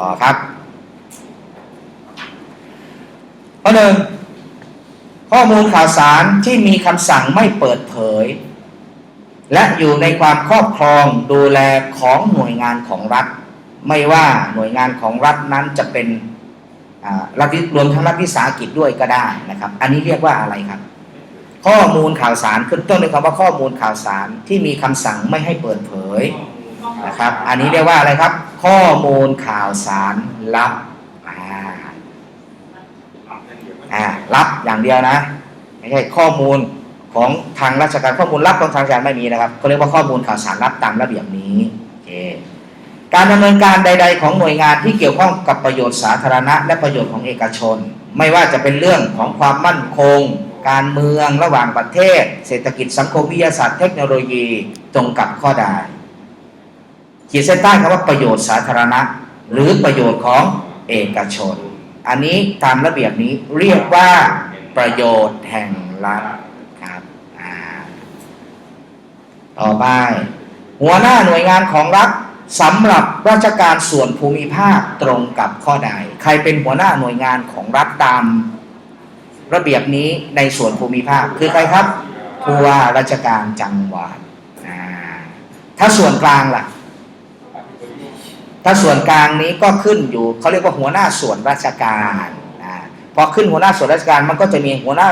ต่อครับ ข้อหนึ่งข้อมูลข่าวสารที่มีคำสั่งไม่เปิดเผย และอยู่ในความครอบครองดูแลของหน่วยงานของรัฐ ไม่ว่าหน่วยงานของรัฐนั้นจะเป็นรัฐรวมทั้งรัฐวิสาหกิจด้วยก็ได้นะครับ อันนี้เรียกว่าอะไรครับ ข้อมูลข่าวสารขึ้นต้นด้วยคำว่าข้อมูลข่าวสารที่มีคำสั่งไม่ให้เปิดเผย นะครับ อันนี้เรียกว่าอะไรครับ ข้อมูลข่าวสารลับอ่าอ่าลับอย่างเดียวนะไม่ใช่ข้อมูลของทางราชการข้อมูลลับของทางราชการไม่มีนะครับเขาเรียกว่าข้อมูลข่าวสารลับตามระเบียบนี้โอเคการดำเนินการใด ๆ ของหน่วยงานที่เกี่ยวข้องกับประโยชน์สาธารณะ และประโยชน์ของเอกชน ไม่ว่าจะเป็นเรื่องของความมั่นคง การเมืองระหว่างประเทศ เศรษฐกิจสังคมวิทยาศาสตร์เทคโนโลยีตรงกับข้อใด ขีดเส้นใต้คำว่าประโยชน์สาธารณะ หรือประโยชน์ของเอกชน อันนี้ตามระเบียบนี้เรียกว่าประโยชน์แห่งรัฐครับต่อไป หัวหน้าหน่วยงานของรัฐสำหรับราชการส่วนภูมิภาคตรงกับข้อใด ใครเป็นหัวหน้าหน่วยงานของรัฐตาม ระเบียบนี้ในส่วนภูมิภาคคือใครครับผู้ว่าราชการจังหวัดถ้าส่วนกลางล่ะ ถ้าส่วนกลางนี้ก็ขึ้นอยู่เขาเรียกว่าหัวหน้าส่วนราชการอ่าพอขึ้นหัวหน้าส่วนราชการมันก็จะมีหัวหน้า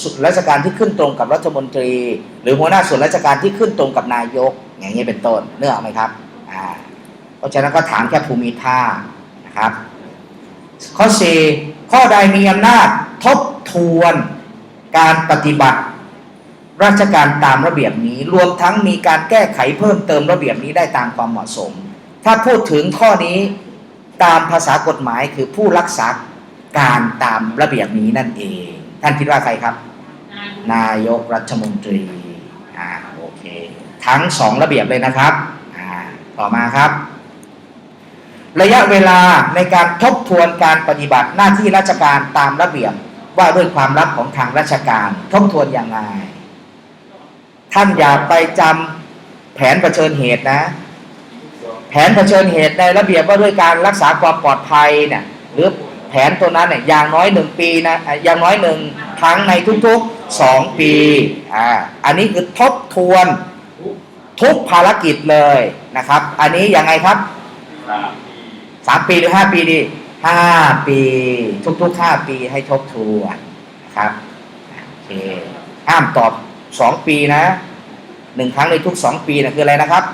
ส่วนราชการที่ขึ้นตรงกับรัฐมนตรี หรือหัวหน้าส่วนราชการที่ขึ้นตรงกับนายก อย่างนี้เป็นต้นเนื้อไหมครับอ่าเพราะฉะนั้นก็ถามแค่ภูมิภาคนะครับ ข้อ4ข้อใดมีอำนาจทบทวนการปฏิบัติราชการตามระเบียบนี้ รวมทั้งมีการแก้ไขเพิ่มเติมระเบียบนี้ได้ตามความเหมาะสม ถ้าพูดถึงข้อนี้ตามภาษากฎหมายคือผู้รักษาการตามระเบียบนี้นั่นเอง ท่านคิดว่าใครครับ นายกรัฐมนตรีอ่าโอเคทั้งสองระเบียบเลยนะครับอ่าต่อมาครับ ระยะเวลาในการทบทวนการปฏิบัติหน้าที่ราชการตามระเบียบว่าด้วยความลับของทางราชการทบทวนอย่างไรท่านอย่าไปจำแผนเผชิญเหตุนะ แผนเผชิญเหตุในระเบียบว่าด้วยการรักษาความปลอดภัยเนี่ยหรือแผนตัวนั้นเนี่ยอย่างน้อยหนึ่งปีนะอย่างน้อยหนึ่งครั้งในทุกๆสองปีอ่าอันนี้คือทบทวนทุกภารกิจเลยนะครับ อันนี้ยังไงครับสามปีหรือห้าปีดีห้าปี ทุกๆห้าปีให้ทบทวนนะครับโอเคห้ามตอบสองปีนะหนึ่งครั้งในทุกสองปีนะคืออะไรนะครับ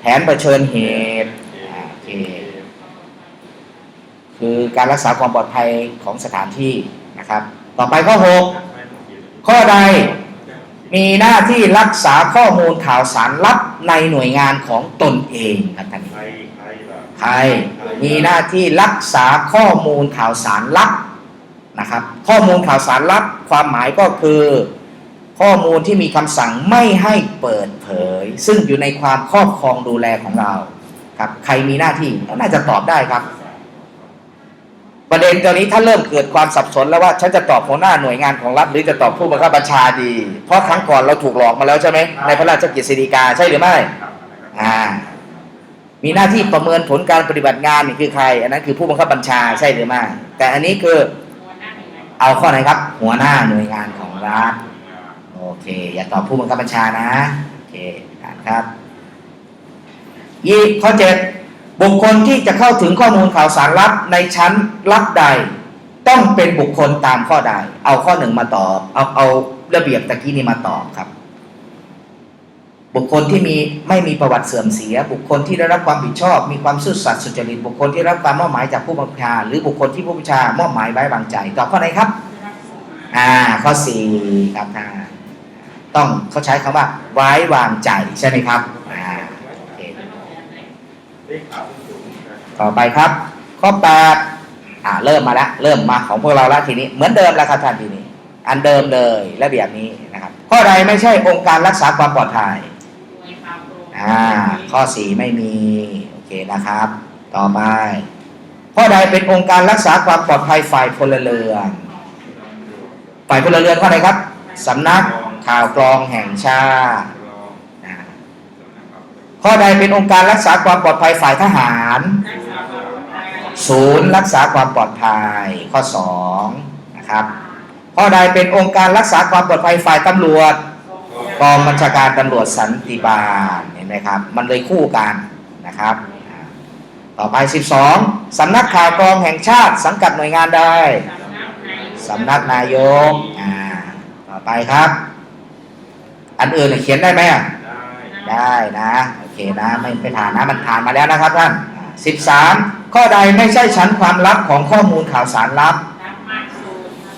แผนเผชิญเหตุอ่าโอเคคือการรักษาความปลอดภัยของสถานที่นะครับ ต่อไปข้อหกข้อใดมีหน้าที่รักษาข้อมูลข่าวสารลับในหน่วยงานของตนเองครับท่านใครใครล่ะใครมีหน้าที่รักษาข้อมูลข่าวสารลับนะครับ ข้อมูลข่าวสารลับความหมายก็คือ ข้อมูลที่มีคำสั่งไม่ให้เปิดเผย ซึ่งอยู่ในความครอบครองดูแลของเราครับใครมีหน้าที่น่าจะตอบได้ครับ ประเด็นตอนนี้ถ้าเริ่มเกิดความสับสนแล้วว่าฉันจะตอบหัวหน้าหน่วยงานของรัฐหรือจะตอบผู้บังคับบัญชาดี เพราะครั้งก่อนเราถูกหลอกมาแล้วใช่ไหมในพระราชกิจสีกาใช่หรือไม่อ่ามีหน้าที่ประเมินผลการปฏิบัติงานนี่คือใคร อันนั้นคือผู้บังคับบัญชาใช่หรือไม่แต่อันนี้คือเอาข้อไหนครับ หัวหน้าหน่วยงานของรัฐ เค อย่าตอบผู้บังคับบัญชานะ โอเคอ่านครับยี่ข้อเจ็ดบุคคลที่จะเข้าถึงข้อมูลข่าวสารลับในชั้นลับใด ต้องเป็นบุคคลตามข้อใด เอาข้อหนึ่งมาตอบ เอาเอาระเบียบตะกี้นี้มาตอบครับ บุคคลที่มีไม่มีประวัติเสื่อมเสีย บุคคลที่ได้รับความผิดชอบ มีความซื่อสัตย์สุจริตบุคคลที่รับการมอบหมายจากผู้บังคับบัญชาหรือบุคคลที่ผู้บัญชามอบหมายไว้วางใจตอบข้อไหนครับ อ่า ข้อสี่ครับท่าน ต้องเขาใช้คำว่าไว้วางใจใช่ไหมครับอ่าโอเคต่อไปครับ ข้อแปดอ่าเริ่มมาแล้วเริ่มมาของพวกเราแล้วทีนี้เหมือนเดิมแล้วครับท่านทีนี้ อันเดิมเลยระเบียบนี้นะครับ ข้อใดไม่ใช่องค์การรักษาความปลอดภัยอ่าข้อสี่ไม่มีโอเคนะครับ ต่อไปข้อใดเป็นองค์การรักษาความปลอดภัยฝ่ายพลเรือนฝ่ายพลเรือนข้อใดครับสำนัก ข่าวกรองแห่งชาติข้อใดเป็นองค์การรักษาความปลอดภัยฝ่ายทหาร ศูนย์รักษาความปลอดภัยข้อสองนะครับข้อใดเป็นองค์การรักษาความปลอดภัยฝ่ายตำรวจกองบัญชาการตำรวจสันติบาลเห็นไหมครับ มันเลยคู่กันนะครับ ต่อไป 12สำนักข่าวกรองแห่งชาติสังกัดหน่วยงานใดสำนักนายกอ่าต่อไปครับ อันอื่นเขียนได้ไหมอะได้ได้นะโอเคนะไม่ไม่ผ่านนะมันผ่านมาแล้วนะครับท่านสิบสามข้อใดไม่ใช่ชั้นความลับของข้อมูลข่าวสารลับ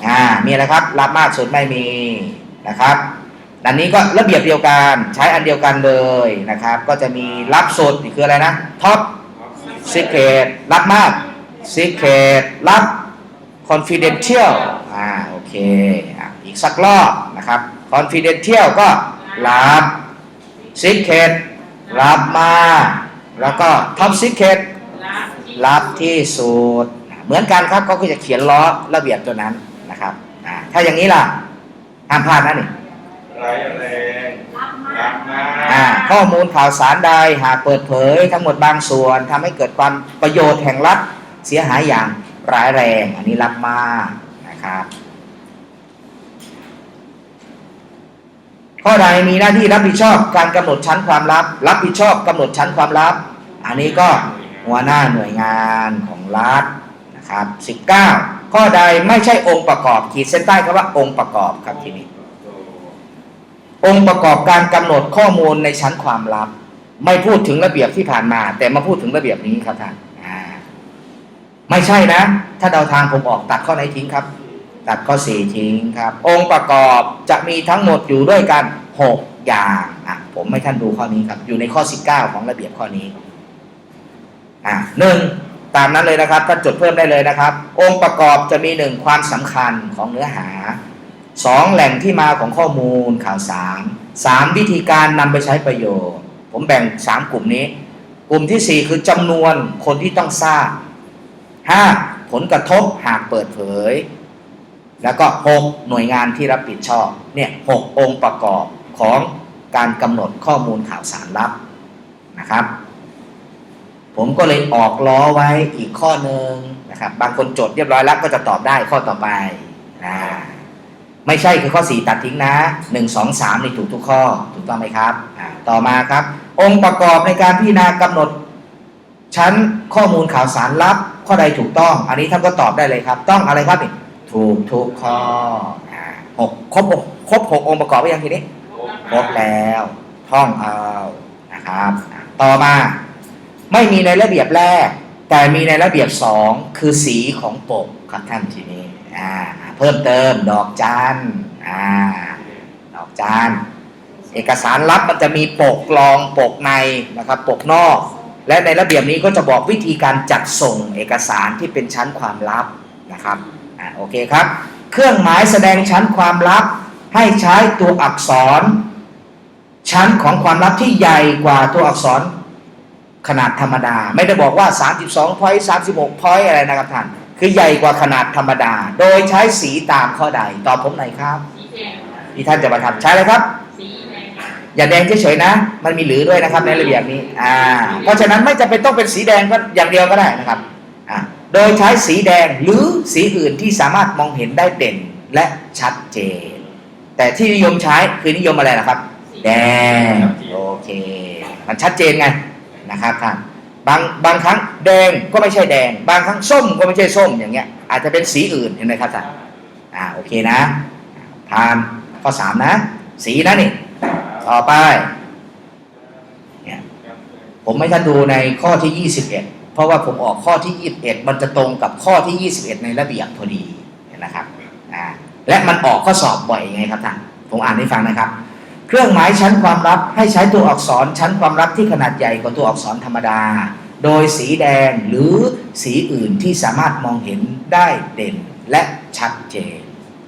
อ่ามีอะไรครับลับมากสุดไม่มีนะครับดันนี้ก็ระเบียบเดียวกันใช้อันเดียวกันเลยนะครับ ก็จะมีลับสุดนี่คืออะไรนะท็อปซีเครตลับมากซีเครตลับ confidential อ่าโอเคอะอีกสักรอบนะครับ confidential ก็ลับซิกเคตรับมากแล้วก็ท็อปซิกเคตรับที่สุด เหมือนกันครับเขาก็จะเขียนล้อระเบียบตัวนั้นนะครับอ่าถ้าอย่างนี้ล่ะห้ามพลาดนะนี่ไรแรงรับมาอ่าข้อมูลข่าวสารใดหากเปิดเผย ทั้งหมดบางส่วนทำให้เกิดความประโยชน์แห่งรัฐเสียหายอย่างร้ายแรง อันนี้รับมากนะครับ ข้อใดมีหน้าที่รับผิดชอบการกำหนดชั้นความลับ รับผิดชอบกำหนดชั้นความลับ อันนี้ก็หัวหน้าหน่วยงานของรัฐนะครับ19 ข้อใดไม่ใช่องค์ประกอบขีดเส้นใต้คำว่าองค์ประกอบครับทีนี้ องค์ประกอบการกำหนดข้อมูลในชั้นความลับ ไม่พูดถึงระเบียบที่ผ่านมา แต่มาพูดถึงระเบียบนี้ครับท่านไม่ใช่นะ ถ้าเดาทางผมออกตัดข้อไหนทิ้งครับ ตัดข้อสี่ทิ้งครับ องค์ประกอบจะมีทั้งหมดอยู่ด้วยกันหกอย่างอะผมให้ท่านดูข้อนี้ครับ อยู่ในข้อ19ของระเบียบข้อนี้อะหนึ่งตามนั้นเลยนะครับท่านจดเพิ่มได้เลยนะครับ องค์ประกอบจะมีหนึ่งความสำคัญของเนื้อหาสองแหล่งที่มาของข้อมูลข่าวสารสามวิธีการนำไปใช้ประโยชน์ ผมแบ่งสามกลุ่มนี้ กลุ่มที่สี่คือจำนวนคนที่ต้องทราบห้าผลกระทบหากเปิดเผย แล้วก็หกหน่วยงานที่รับผิดชอบเนี่ยหกองค์ประกอบของการกำหนดข้อมูลข่าวสารลับนะครับ ผมก็เลยออกล้อไว้อีกข้อหนึ่งนะครับ บางคนจดเรียบร้อยแล้วก็จะตอบได้ข้อต่อไปนะไม่ใช่คือข้อ 4 ตัดทิ้งนะ 1 2 3นี่ถูกทุกข้อถูกต้องไหมครับอ่าต่อมาครับ องค์ประกอบในการพิจารณากำหนด ชั้นข้อมูลข่าวสารลับ ข้อใดถูกต้อง อันนี้ท่านก็ตอบได้เลยครับ ต้องอะไรครับนี่ ถูกทุกข้ออ่าหกครบหกครบหกองค์ประกอบไปยังทีนี้ครบแล้ว ท่องเอานะครับอะต่อมาไม่มีในระเบียบแรก แต่มีในระเบียบสองคือสีของปกครับท่านทีนี้อ่าเพิ่มเติมดอกจันอ่าดอกจันเอกสารลับมันจะมีปกรองปกในนะครับปกนอก และในระเบียบนี้ก็จะบอกวิธีการจัดส่งเอกสารที่เป็นชั้นความลับนะครับอ่า โอเคครับ เครื่องหมายแสดงชั้นความลับ ให้ใช้ตัวอักษร ชั้นของความลับที่ใหญ่กว่าตัวอักษรขนาดธรรมดา ไม่ได้บอกว่า 32พอยต์36พอยต์อะไรนะครับท่าน คือใหญ่กว่าขนาดธรรมดา โดยใช้สีตามข้อใด ตอบผมหน่อยครับที่ท่านจะมาทำใช้เลยครับ อย่าแดงเฉยๆนะ มันมีหรือด้วยนะครับในระเบียบนี้ อ่า เพราะฉะนั้นไม่จำเป็นต้องเป็นสีแดงก็อย่างเดียวก็ได้นะครับ โดยใช้สีแดงหรือสีอื่นที่สามารถมองเห็นได้เด่นและชัดเจน แต่ที่นิยมใช้คือนิยมอะไรนะครับ แดงโอเค มันชัดเจนไงนะครับท่านบางบางครั้งแดงก็ไม่ใช่แดง บางครั้งส้มก็ไม่ใช่ส้มอย่างเงี้ย อาจจะเป็นสีอื่นเห็นไหมครับท่านอ่าโอเคนะทานข้อสามนะ สีนะนี่ต่อไปเนี่ยผมไม่ท่านดูในข้อที่21เเพราะว่าผมออกข้อที่ 21 มันจะตรงกับข้อที่ 21 ในระเบียบพอดีนะครับอ่าและมันออกข้อสอบบ่อยไงครับท่านผมอ่านให้ฟังนะครับ เครื่องหมายชั้นความลับให้ใช้ตัวอักษรชั้นความลับที่ขนาดใหญ่กว่าตัวอักษรธรรมดา โดยสีแดงหรือสีอื่นที่สามารถมองเห็นได้เด่นและชัดเจน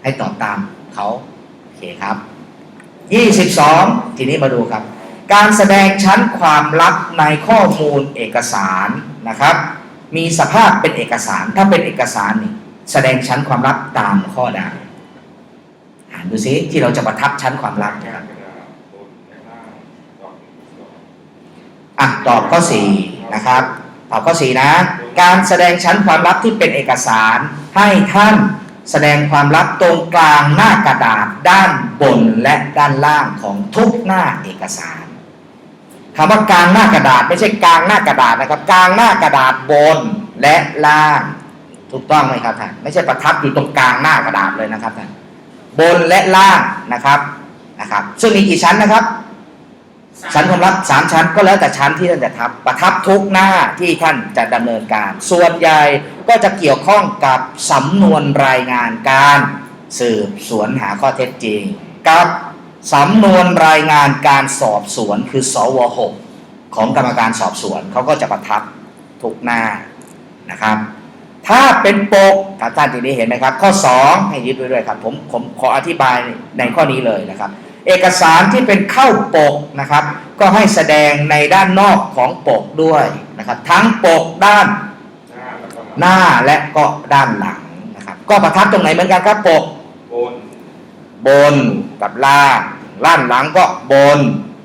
ให้ตอบตามเขาโอเคครับ 22 ทีนี้มาดูครับ การแสดงชั้นความลับในข้อมูลเอกสารนะครับ มีสภาพเป็นเอกสารถ้าเป็นเอกสารนี่แสดงชั้นความลับตามข้อใดอ่านดูซิที่เราจะประทับชั้นความลับนะครับอะตอบข้อ4นะครับตอบข้อ4นะ การแสดงชั้นความลับที่เป็นเอกสารให้ท่านแสดงความลับตรงกลางหน้ากระดาษด้านบนและด้านล่างของทุกหน้าเอกสาร คำว่ากลางหน้ากระดาษ ไม่ใช่กลางหน้ากระดาษนะครับกลางหน้ากระดาษบนและล่าง ถูกต้องไหมครับท่านไม่ใช่ประทับอยู่ตรงกลางหน้ากระดาษเลยนะครับท่านบนและล่างนะครับนะครับ ซึ่งมีกี่ชั้นนะครับชั้นความลับสามชั้นก็แล้วแต่ชั้นที่ท่านจะทับประทับทุกหน้าที่ท่านจะดำเนินการ ส่วนใหญ่ก็จะเกี่ยวข้องกับสำนวนรายงานการ สืบสวนหาข้อเท็จจริงกับ สำนวนรายงานการสอบสวนคือสว6ของกรรมการสอบสวนเขาก็จะประทับทุกหน้านะครับ ถ้าเป็นปกท่านทีนี้เห็นไหมครับ ข้อ 2 ให้ยึดไว้ด้วยครับผมผมขออธิบายในข้อนี้เลยนะครับ เอกสารที่เป็นเข้าปกนะครับ ก็ให้แสดงในด้านนอกของปกด้วยนะครับ ทั้งปกด้านหน้าและก็ด้านหลังนะครับ ก็ประทับตรงไหนเหมือนกันครับปก บนกับล่างด้านหลังก็บน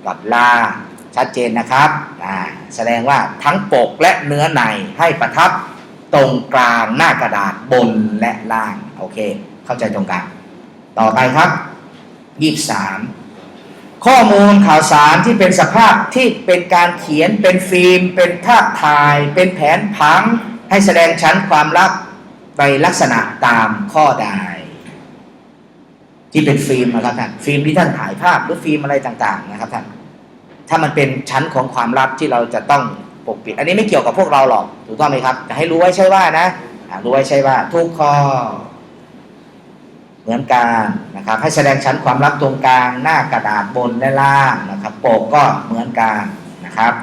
กับล่างชัดเจนนะครับอ่าแสดงว่าทั้งปกและเนื้อในให้ประทับตรงกลางหน้ากระดาษบนและล่าง โอเค เข้าใจตรงกัน ต่อไปครับยี่สามข้อมูลข่าวสารที่เป็นสภาพที่เป็นการเขียนเป็นฟิล์ม เป็นภาพถ่าย เป็นแผนผัง ให้แสดงชั้นความลับในลักษณะตามข้อใด ที่เป็นฟิล์มนะครับท่านฟิล์มที่ท่านถ่ายภาพหรือฟิล์มอะไรต่างๆนะครับท่านถ้ามันเป็นชั้นของความลับที่เราจะต้องปกปิด อันนี้ไม่เกี่ยวกับพวกเราหรอกถูกต้องไหมครับแต่ให้รู้ไว้ใช่ว่านะรู้ไว้ใช่ว่า ทุกข้อเหมือนกันนะครับให้แสดงชั้นความลับตรงกลางหน้ากระดาษบนและล่างนะครับปกก็เหมือนกันนะครับ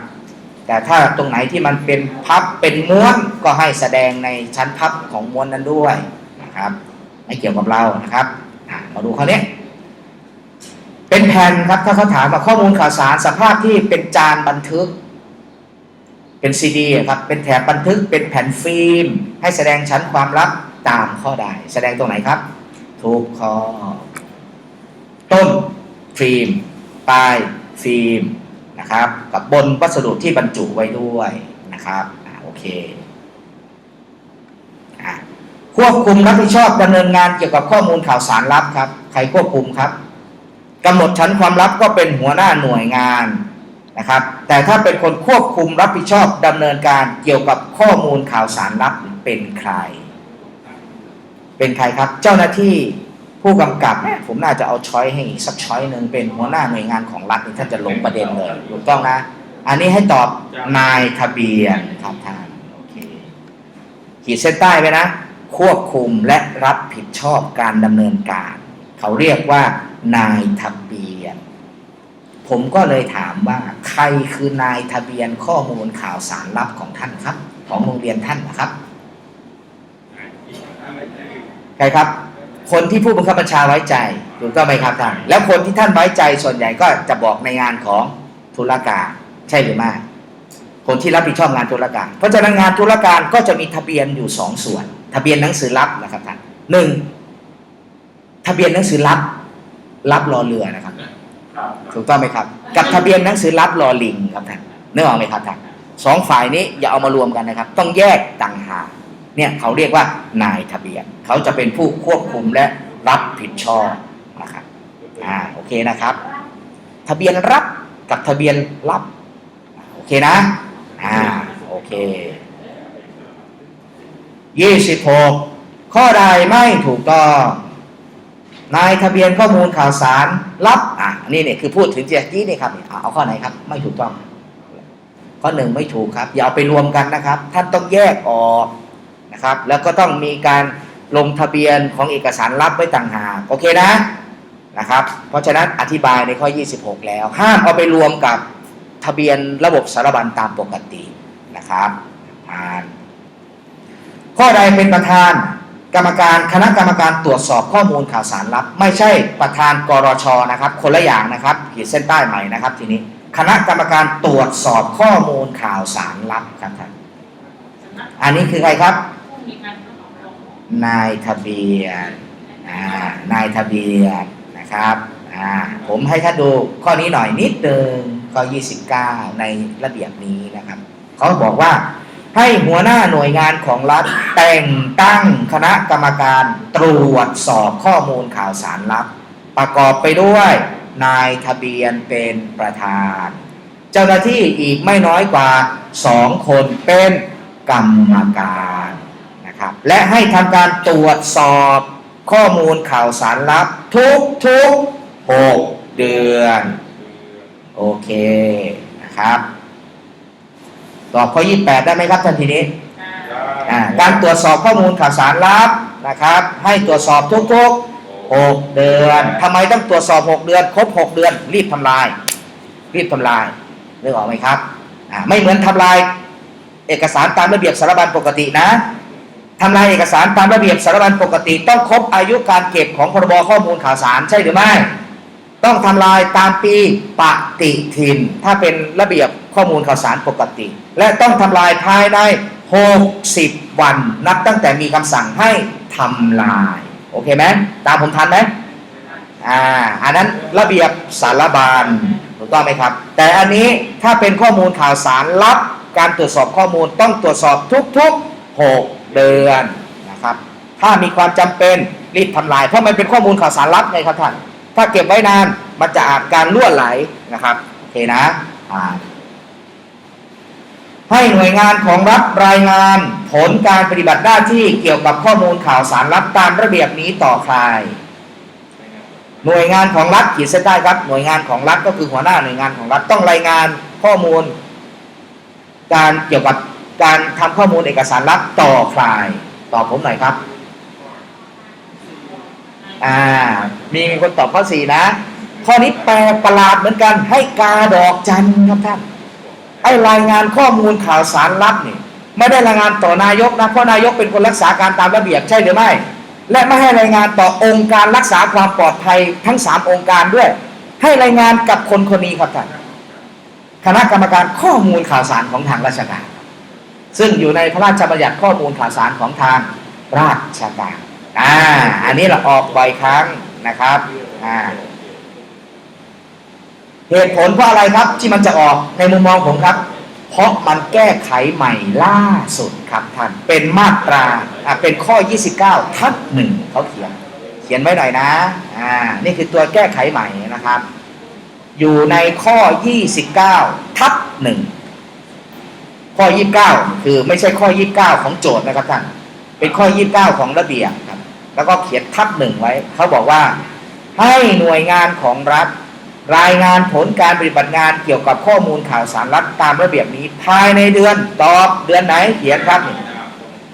แต่ถ้าตรงไหนที่มันเป็นพับเป็นม้วนก็ให้แสดงในชั้นพับของม้วนนั้นด้วยนะครับ ไม่เกี่ยวกับเรานะครับ มาดูข้อนี้ เป็นแผ่นครับถ้าเขาถามว่าข้อมูลข่าวสารสภาพที่เป็นจานบันทึก เป็นซีดีครับเป็นแถบบันทึกเป็นแผ่นฟิล์ม ให้แสดงชั้นความลับตามข้อใดแสดงตรงไหนครับ ทุกข้อ ต้นฟิล์มปลายฟิล์มนะครับ กับบนวัสดุที่บรรจุไว้ด้วยนะครับอ่าโอเค ควบคุมรับผิดชอบดำเนินงานเกี่ยวกับข้อมูลข่าวสารลับครับ ใครควบคุมครับกำหนดชั้นความลับก็เป็นหัวหน้าหน่วยงานนะครับ แต่ถ้าเป็นคนควบคุมรับผิดชอบดำเนินการเกี่ยวกับข้อมูลข่าวสารลับเป็นใคร เป็นใครครับ เจ้าหน้าที่ผู้กำกับผมน่าจะเอาช้อยให้อีกสักช้อยหนึ่งเป็นหัวหน้าหน่วยงานของรัฐนี่ท่านจะลงประเด็นเลยถูกต้องนะ อันนี้ให้ตอบนายทะเบียนครับท่านโอเคขีดเส้นใต้ไว้นะ ควบคุมและรับผิดชอบการดำเนินการ เขาเรียกว่านายทะเบียน ผมก็เลยถามว่า ใครคือนายทะเบียนข้อมูลข่าวสารลับของท่านครับ ของโรงเรียนท่านนะครับใครครับ คนที่ผู้บังคับบัญชาไว้ใจถูกต้องไหมครับท่านแล้วคนที่ท่านไว้ใจส่วนใหญ่ก็จะบอกในงานของธุรการใช่หรือไม่คนที่รับผิดชอบงานธุรการ เพราะฉะนั้นงานธุรการก็จะมีทะเบียนอยู่สองส่วน ทะเบียนหนังสือรับนะครับท่านหนึ่งทะเบียนหนังสือรับ รับรอเรือนะครับครับ ถูกต้องไหมครับ กับทะเบียนหนังสือรับรอลิงครับท่านนึกออกไหมครับท่านสองฝ่ายนี้อย่าเอามารวมกันนะครับ ต้องแยกต่างหากเนี่ยเขาเรียกว่านายทะเบียน เขาจะเป็นผู้ควบคุมและรับผิดชอบนะครับอ่าโอเคนะครับ ทะเบียนรับกับทะเบียนรับ โอเคนะอ่าโอเค ยี่สิบหกข้อใดไม่ถูกต้องนายทะเบียนข้อมูลข่าวสารรับอะนี่เนี่ยคือพูดถึงเจ๊กี้นี่ครับเอาเอาข้อไหนครับ ไม่ถูกต้อง ข้อหนึ่งไม่ถูกครับ อย่าเอาไปรวมกันนะครับ ท่านต้องแยกออกนะครับ แล้วก็ต้องมีการลงทะเบียนของเอกสารรับไว้ต่างหากโอเคนะนะครับ เพราะฉะนั้นอธิบายในข้อ 26 แล้ว ห้ามเอาไปรวมกับทะเบียนระบบสารบัญตามปกตินะครับอ่าน ข้อใดเป็นประธานกรรมการคณะกรรมการตรวจสอบข้อมูลข่าวสารลับ ไม่ใช่ประธานกรชนะครับ คนละอย่างนะครับขีดเส้นใต้ใหม่นะครับ ทีนี้คณะกรรมการตรวจสอบข้อมูลข่าวสารลับครับท่านอันนี้คือใครครับนายทะเบียนอ่านายทะเบียนนะครับอ่าผมให้ท่านดูข้อนี้หน่อยนิดเดิมข้อ 29 ในระเบียบนี้นะครับเขาบอกว่า ให้หัวหน้าหน่วยงานของรัฐ แต่งตั้งคณะกรรมการตรวจสอบข้อมูลข่าวสารลับ ประกอบไปด้วยนายทะเบียนเป็นประธาน เจ้าหน้าที่อีกไม่น้อยกว่าสองคนเป็นกรรมการนะครับและให้ทำการตรวจสอบข้อมูลข่าวสารลับ ทุกทุกหกเดือน โอเคนะครับ ตอบข้อ 28 ได้ไหมครับท่านทีนี้อ่าการตรวจสอบข้อมูลข่าวสารลับนะครับ ให้ตรวจสอบทุกๆ 6 เดือนทำไมต้องตรวจสอบ 6 เดือน ครบ 6 เดือน รีบทำลาย รีบทำลายนึกออกไหมครับอ่าไม่เหมือนทำลายเอกสารตามระเบียบสารบัญปกตินะทำลายเอกสารตามระเบียบสารบัญปกติ ต้องครบอายุการเก็บของพรบข้อมูลข่าวสารใช่หรือไม่ ต้องทำลายตามปีปฏิทิน ถ้าเป็นระเบียบข้อมูลข่าวสารปกติ และต้องทำลายภายใน 60 วัน นับตั้งแต่มีคำสั่งให้ทำลาย โอเคไหมตามผมทันไหมอ่าอันนั้นระเบียบสารบาลถูกต้องไหมครับ แต่อันนี้ถ้าเป็นข้อมูลข่าวสารลับ การตรวจสอบข้อมูลต้องตรวจสอบทุกๆ 6 เดือนนะครับ ถ้ามีความจำเป็นรีบทำลาย เพราะมันเป็นข้อมูลข่าวสารลับไงครับท่าน ถ้าเก็บไว้นานมันจะอาจการล่วไหลนะครับโอเคนะอ่าให้หน่วยงานของรัฐรายงานผลการปฏิบัติหน้าที่เกี่ยวกับข้อมูลข่าวสารลับตามระเบียบนี้ต่อใคร หน่วยงานของรัฐขีดเส้นใต้ครับ หน่วยงานของรัฐก็คือหัวหน้าหน่วยงานของรัฐต้องรายงานข้อมูล การเกี่ยวกับการทำข้อมูลเอกสารลับต่อใครตอบผมหน่อยครับ อ่ามีมีคนตอบข้อสี่นะ ข้อนี้แปลประหลาดเหมือนกัน ให้กาดอกจันครับท่าน ไอ้รายงานข้อมูลข่าวสารลับนี่ไม่ได้รายงานต่อนายกนะ เพราะนายกเป็นคนรักษาการตามระเบียบใช่หรือไม่ และไม่ให้รายงานต่อองค์การรักษาความปลอดภัยทั้งสามองค์การด้วย ให้รายงานกับคนคนนี้ครับท่าน คณะกรรมการข้อมูลข่าวสารของทางราชการ ซึ่งอยู่ในพระราชบัญญัติข้อมูลข่าวสารของทางราชการ อ่า อันนี้เราออกบ่อยครั้งนะครับ อ่า เหตุผลเพราะอะไรครับ ที่มันจะออกในมุมมองผมครับ เพราะมันแก้ไขใหม่ล่าสุดครับท่าน เป็นมาตรา อ่าเป็นข้อ 29 ทับหนึ่งเขาเขียน เขียนไว้หน่อยนะ อ่า นี่คือตัวแก้ไขใหม่นะครับ อยู่ในข้อ 29 ทับหนึ่งข้อ 29 คือไม่ใช่ข้อ 29 ของโจทย์นะครับท่าน เป็นข้อ 29 ของระเบียบครับ แล้วก็เขียนทับหนึ่งไว้ เขาบอกว่า ให้หน่วยงานของรัฐ รายงานผลการปฏิบัติงานเกี่ยวกับข้อมูลข่าวสารรัฐตามระเบียบนี้ภายในเดือนตอบเดือนไหนเขียนครับ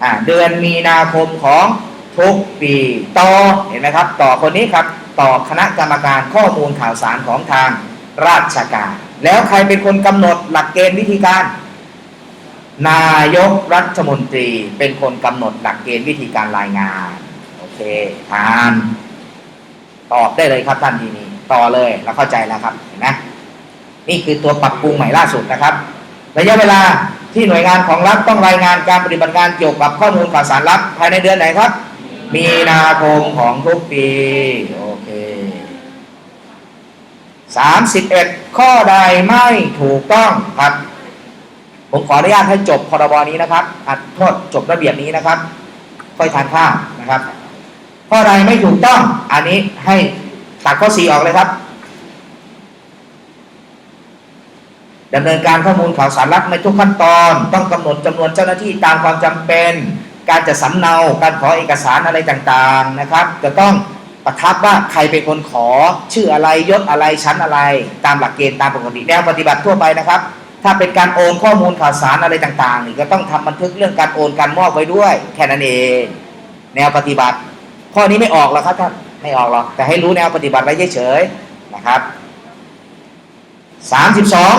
อ่าเดือนมีนาคมของทุกปีต่อเห็นไหมครับ ต่อคนนี้ครับ ต่อคณะกรรมการข้อมูลข่าวสารของทางราชการ แล้วใครเป็นคนกำหนดหลักเกณฑ์วิธีการ นายกรัฐมนตรีเป็นคนกำหนดหลักเกณฑ์วิธีการรายงาน เคผ่านตอบได้เลยครับท่านทีนี้ต่อเลยเราเข้าใจแล้วครับเห็นไหมนี่คือตัวปรับปรุงใหม่ล่าสุดนะครับ ระยะเวลาที่หน่วยงานของรัฐต้องรายงานการปฏิบัติงานเกี่ยวกับข้อมูลข่าวสารลับภายในเดือนไหนครับ มีนาคมของทุกปีโอเคสามสิบเอ็ดข้อใดไม่ถูกต้องครับ ผมขออนุญาตให้จบพรบนี้นะครับอัดโทษจบระเบียบนี้นะครับ ค่อยทานข้าวนะครับ ข้อใดไม่ถูกต้อง อันนี้ให้ตัดข้อสี่ออกเลยครับดำเนินการข้อมูลข่าวสารลับในทุกขั้นตอน ต้องกำหนดจำนวนเจ้าหน้าที่ตามความจำเป็น การจะสำเนา การขอเอกสารอะไรต่างๆนะครับ จะต้องประทับว่าใครเป็นคนขอชื่ออะไรยศอะไรชั้นอะไร ตามหลักเกณฑ์ตามปกติแนวปฏิบัติทั่วไปนะครับ ถ้าเป็นการโอนข้อมูลข่าวสารอะไรต่างๆนี่ก็ต้องทำบันทึกเรื่องการโอนการมอบไว้ด้วย แค่นั้นเอง แนวปฏิบัติ ข้อนี้ไม่ออกหรอกครับท่านไม่ออกหรอกแต่ให้รู้แนวปฏิบัติไว้เฉยๆนะครับสามสิบสอง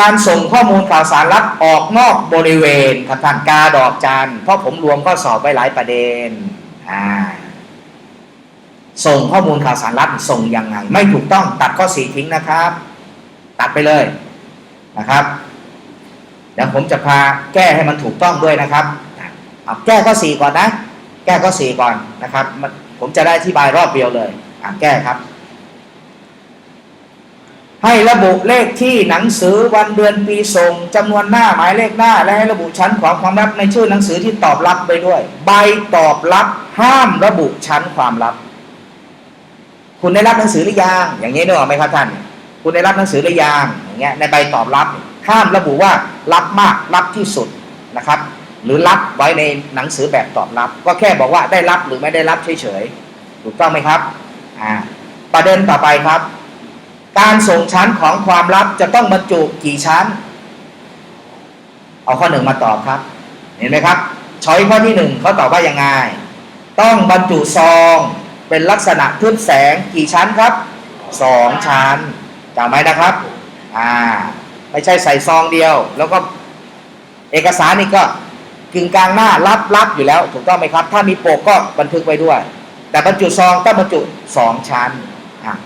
การส่งข้อมูลข่าวสารลับออกนอกบริเวณครับท่านกาดอกจันเพราะผมรวมข้อสอบไว้หลายประเด็นอ่าส่งข้อมูลข่าวสารลับส่งยังไง ไม่ถูกต้องตัดข้อสี่ทิ้งนะครับ ตัดไปเลยนะครับเดี๋ยวผมจะพาแก้ให้มันถูกต้องด้วยนะครับเอาแก้ข้อสี่ก่อนนะ แก้ข้อสี่ก่อนนะครับมันผมจะได้อธิบายรอบเดียวเลย อะแก้ครับ ให้ระบุเลขที่หนังสือวันเดือนปีส่งจำนวนหน้าหมายเลขหน้า และให้ระบุชั้นของความลับในชื่อหนังสือที่ตอบรับไปด้วย ใบตอบรับห้ามระบุชั้นความลับ คุณได้รับหนังสือหรือยังอย่างนี้นึกออกไหมครับท่าน คุณได้รับหนังสือหรือยังอย่างเงี้ยในใบตอบรับห้ามระบุว่ารับมากรับที่สุดนะครับ หรือรับไว้ในหนังสือแบบตอบรับ ก็แค่บอกว่าได้รับหรือไม่ได้รับเฉยๆถูกต้องไหมครับอ่าประเด็นต่อไปครับ การส่งชั้นของความลับจะต้องบรรจุกี่ชั้น เอาข้อหนึ่งมาตอบครับ เห็นไหมครับช้อยข้อที่หนึ่งเขาตอบว่ายังไงต้องบรรจุซองเป็นลักษณะทึบแสงกี่ชั้นครับสองชั้นจำไว้นะครับอ่าไม่ใช่ใส่ซองเดียว แล้วก็เอกสารนี่ก็ กึ่งกลางหน้ารับรับอยู่แล้วถูกต้องไหมครับ ถ้ามีโปกก็บันทึกไว้ด้วย แต่บรรจุซองต้องบรรจุสองชั้นอะ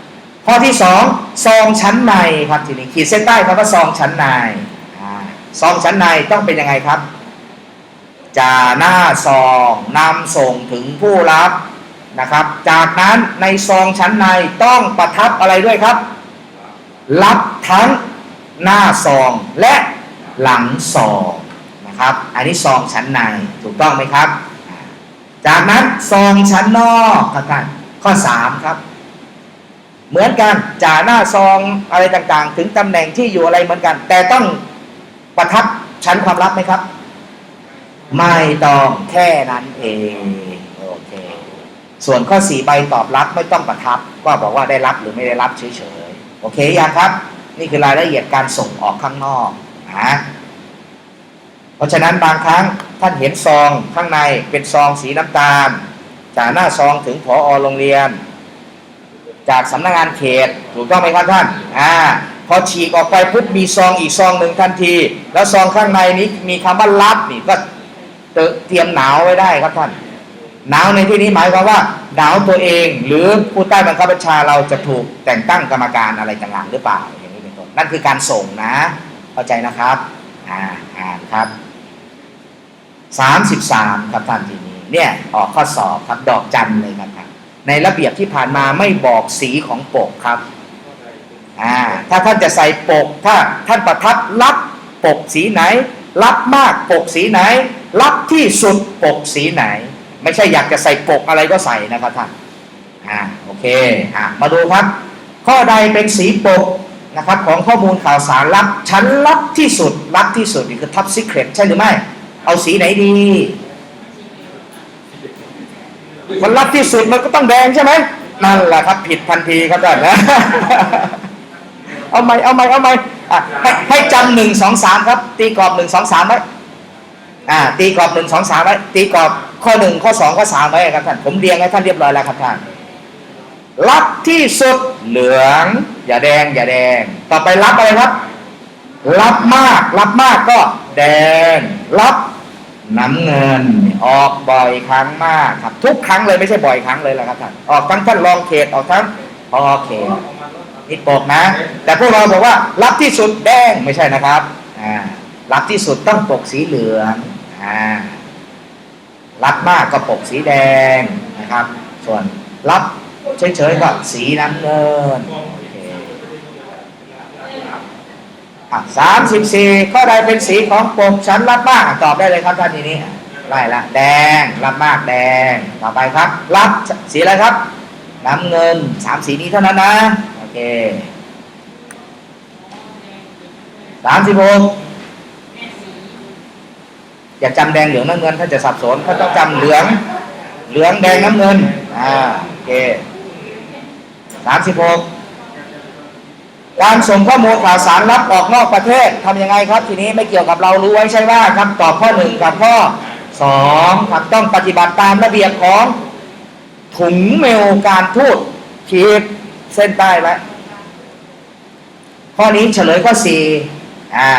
ข้อที่สองซองชั้นในครับทีนี้ขีดเส้นใต้คำว่าซองชั้นในอ่าซองชั้นในต้องเป็นยังไงครับจ่าหน้าซองนำส่งถึงผู้รับนะครับ จากนั้นในซองชั้นในต้องประทับอะไรด้วยครับ รับทั้งหน้าซองและหลังซอง ครับ อันนี้ซองชั้นในถูกต้องไหมครับ จากนั้นซองชั้นนอกครับท่านข้อ 3 ครับ เหมือนกันจ่าหน้าซองอะไรต่างๆ ถึงตำแหน่งที่อยู่อะไรเหมือนกัน แต่ต้องประทับชั้นความลับไหมครับ ไม่ต้องแค่นั้นเองโอเคส่วนข้อ4ใบตอบรับไม่ต้องประทับ ก็บอกว่าได้รับหรือไม่ได้รับเฉยๆโอเคยังครับ นี่คือรายละเอียดการส่งออกข้างนอกนะ เพราะฉะนั้นบางครั้งท่านเห็นซองข้างในเป็นซองสีน้ำตาล จากหน้าซองถึงผอโรงเรียน จากสำนักงานเขตถูกต้องไหมครับท่านอ่าพอฉีกออกไปปุ๊บมีซองอีกซองหนึ่งทันที แล้วซองข้างในนี้มีคำว่ารับนี่ก็เตรียมหนาวไว้ได้ครับท่านหนาวในที่นี้หมายความว่าหนาวตัวเอง หรือผู้ใต้บังคับบัญชาเราจะถูกแต่งตั้งกรรมการอะไรต่างๆหรือเปล่าอย่างนี้เป็นต้นนั่นคือการส่งนะ เข้าใจนะครับอ่าอ่านครับ สามสิบสามครับท่านทีนี้เนี่ยออกข้อสอบครับดอกจันเลยครับท่านในระเบียบที่ผ่านมาไม่บอกสีของปกครับอ่าถ้าท่านจะใส่ปกถ้าท่านประทับรับปกสีไหน รับมากปกสีไหน รับที่สุดปกสีไหน ไม่ใช่อยากจะใส่ปกอะไรก็ใส่นะครับท่านอ่าโอเคอ่ามาดูครับ ข้อใดเป็นสีปกนะครับของข้อมูลข่าวสารลับชั้นลับที่สุดลับที่สุดนี่คือท็อปซีเครตใช่หรือไม่ เอาสีไหนดี มันลับที่สุดมันก็ต้องแดงใช่ไหมนั่นแหละครับ ผิดทันทีครับท่านนะเอาไหม่เอาไหม่เอาไหมอะให้ให้จำหนึ่งสองสามครับ ตีกรอบหนึ่งสองสามไว้อ่า ตีกรอบหนึ่งสองสามไว้ตีกรอบข้อหนึ่งข้อสองข้อสามไว้ครับท่านผมเรียงให้ท่านเรียบร้อยแล้วครับท่านรับที่สุดเหลือง อย่าแดง อย่าแดง ต่อไปรับอะไรครับ รับมาก รับมากก็แดง รับ น้ำเงินออกบ่อยครั้งมากครับ ทุกครั้งเลยไม่ใช่บ่อยครั้งเลยแหละครับท่านออกทั้งท่านรองเขตออกทั้งพอเขตนี่ปกนะ แต่พวกเราบอกว่ารับที่สุดแดงไม่ใช่นะครับอ่ารับที่สุดต้องปกสีเหลืองอ่ารับมากก็ปกสีแดงนะครับ ส่วนรับเฉยๆก็สีน้ำเงินโอเค สามสิบสี่ข้อใดเป็นสีของปกชั้นรับมากตอบได้เลยครับท่านทีนี้ไล่ละแดงรับมากแดงต่อไปครับ รับสีอะไรครับ น้ำเงินสามสีนี้เท่านั้นนะโอเคสามสิบหกอย่าจำแดงเหลืองน้ำเงินถ้าจะสับสนก็ต้องจำเหลือง เหลืองแดงน้ำเงินอ่าโอเคสามสิบหก การส่งข้อมูลข่าวสารลับออกนอกประเทศทำยังไงครับ ทีนี้ไม่เกี่ยวกับเรารู้ไว้ใช่ว่าครับตอบข้อหนึ่งกับข้อสองครับต้องปฏิบัติตามระเบียบของถุงเมลการทูตขีดเส้นใต้ไว้ข้อนี้เฉลยข้อสี่อ่า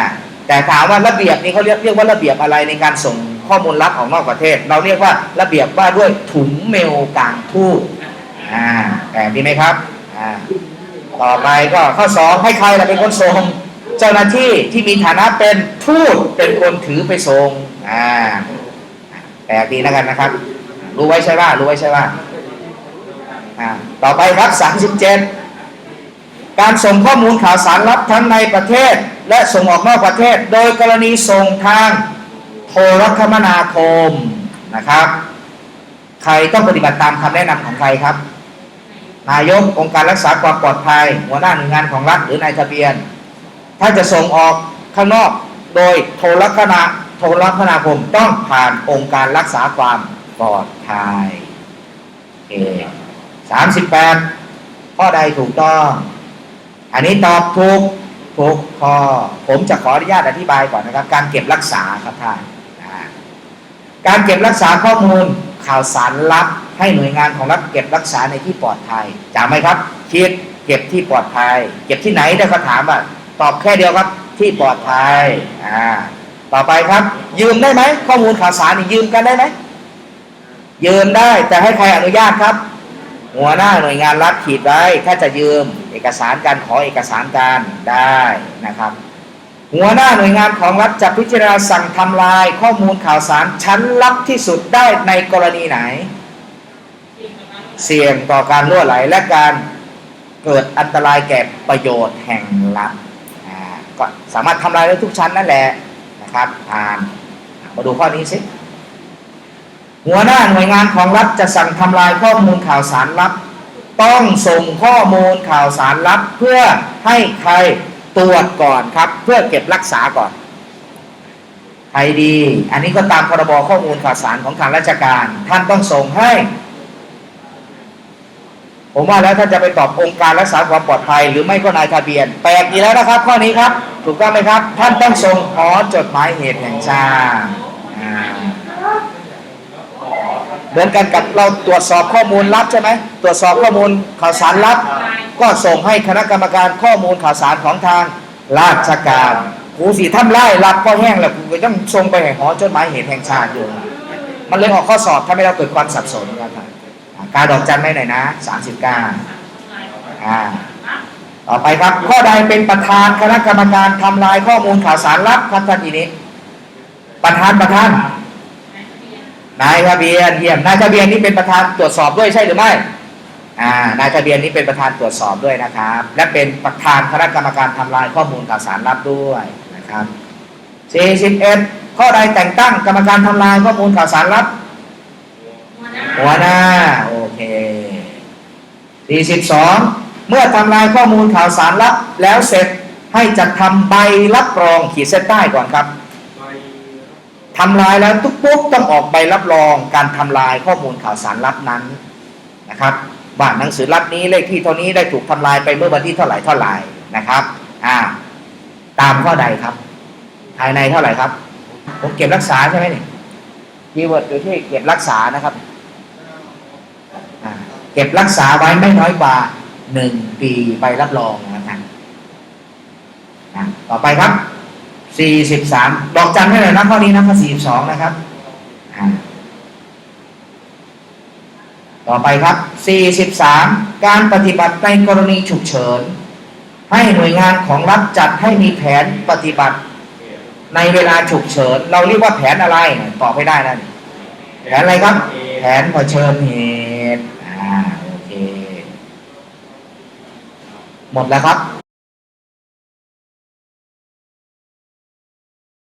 แต่ถามว่าระเบียบนี้เขาเรียกเรียกว่าระเบียบอะไรในการส่งข้อมูลลับออกนอกประเทศ เราเรียกว่าระเบียบว่าด้วยถุงเมลการทูตอ่าแต่ดีไหมครับอ่า ต่อไปก็ข้อสองให้ใครล่ะเป็นคนส่ง เจ้าหน้าที่ที่มีฐานะเป็นทูตเป็นคนถือไปส่งอ่าแปลกดีนะกันนะครับ รู้ไว้ใช่ว่ารู้ไว้ใช่ว่าอ่าต่อไปครับสามสิบเจ็ดการส่งข้อมูลข่าวสารลับทั้งในประเทศ และส่งออกนอกประเทศ โดยกรณีส่งทางโทรคมนาคมนะครับ ใครต้องปฏิบัติตามคำแนะนำของใครครับ นายกองค์การรักษาความปลอดภัย หัวหน้าหน่วยงานของรัฐหรือนายทะเบียน ถ้าจะส่งออกข้างนอกโดยโทรคมนาโทรคมนาคมต้องผ่านองค์การรักษาความปลอดภัยโอสามสิบแปดข้อใดถูกต้อง อันนี้ตอบถูกถูกข้อผมจะขออนุญาตอธิบายก่อนนะครับ การเก็บรักษาครับท่านการเก็บรักษาข้อมูล ข่าวสารลับให้หน่วยงานของรัฐเก็บรักษาในที่ปลอดภัยจำไหมครับคิดเก็บที่ปลอดภัย เก็บที่ไหนได้เขาถามอะตอบแค่เดียวครับที่ปลอดภัยอ่าต่อไปครับ ยืมได้ไหมข้อมูลข่าวสารนี่ยืมกันได้ไหมยืมได้แต่ให้ใครอนุญาตครับ หัวหน้าหน่วยงานรัฐขีดไว้ถ้าจะยืมเอกสารการขอเอกสารการได้นะครับ หัวหน้าหน่วยงานของรัฐจะพิจารณาสั่งทำลายข้อมูลข่าวสารชั้นลับที่สุดได้ในกรณีไหน เสี่ยงต่อการรั่วไหลและการเกิดอันตรายแก่ประโยชน์แห่งรัฐก็สามารถทำลายได้ทุกชั้นนั่นแหละนะครับอ่านมาดูข้อนี้สิหัวหน้าหน่วยงานของรัฐจะสั่งทำลายข้อมูลข่าวสารลับ ต้องส่งข้อมูลข่าวสารลับเพื่อให้ใคร ตรวจก่อนครับ เพื่อเก็บรักษาก่อนใครดี อันนี้ก็ตามพรบข้อมูลข่าวสารของทางราชการ ท่านต้องส่งให้ ผมว่าแล้วท่านจะไปตอบองค์การรักษาความปลอดภัย หรือไม่ก็นายทะเบียน แปลกอีกแล้วนะครับ ข้อนี้ครับ ถูกต้องไหมครับ ท่านต้องส่งขอจดหมายเหตุแห่งชาติเหมือนกันกับเราตรวจสอบข้อมูลลับใช่ไหมตรวจสอบข้อมูลข่าวสารลับ ก็ส่งให้คณะกรรมการข้อมูลข่าวสารของทางราชการกูสีทำไล่รับก็แห้งแล้วกูก็ต้องส่งไปให้หอจดหมายเหตุแห่งชาติอยู่ มันเลยออกข้อสอบทำให้เราเกิดความสับสนกันครับการดอกจันไม่หน่อยนะสามสิบเก้าอ่าต่อไปครับ ข้อใดเป็นประธานคณะกรรมการทำลายข้อมูลข่าวสารลับครับท่านทีนี้ ประธานประธานนายทะเบียนเยี่ยมนายทะเบียนนี่เป็นประธานตรวจสอบด้วยใช่หรือไม่ นายทะเบียนนี่เป็นประธานตรวจสอบด้วยนะครับ และเป็นประธานคณะกรรมการทำลายข้อมูลข่าวสารลับด้วยนะครับ41ข้อใดแต่งตั้งกรรมการทำลายข้อมูลข่าวสารลับ หัวหน้า โอเค42เมื่อทำลายข้อมูลข่าวสารลับ แล้วเสร็จให้จัดทำใบรับรองขีดเส้นใต้ก่อนครับทำลายแล้วทุกปุ๊บต้องออกใบรับรองการทำลายข้อมูลข่าวสารลับนั้นนะครับ ว่าหนังสือลับนี้เลขที่เท่านี้ได้ถูกทำลายไปเมื่อวันที่เท่าไหร่เท่าไหร่นะครับ อ่า ตามข้อใดครับ ภายในเท่าไหร่ครับ ผมเก็บรักษาใช่ไหมนี่คีย์เวิร์ดอยู่ที่เก็บรักษานะครับอ่าเก็บรักษาไว้ไม่น้อยกว่าหนึ่งปีใบรับรองนะครับอ่าต่อไปครับสี่สิบสามดอกจันให้หน่อยนะข้อนี้นะข้อสี่สิบสองนะครับ ต่อไปครับสี่สิบสามการปฏิบัติในกรณีฉุกเฉิน ให้หน่วยงานของรัฐจัดให้มีแผนปฏิบัติ ในเวลาฉุกเฉิน เราเรียกว่าแผนอะไรตอบไม่ได้นะแผนอะไรครับ แผนเผชิญเหตุ อ่า โอเค หมดแล้วครับ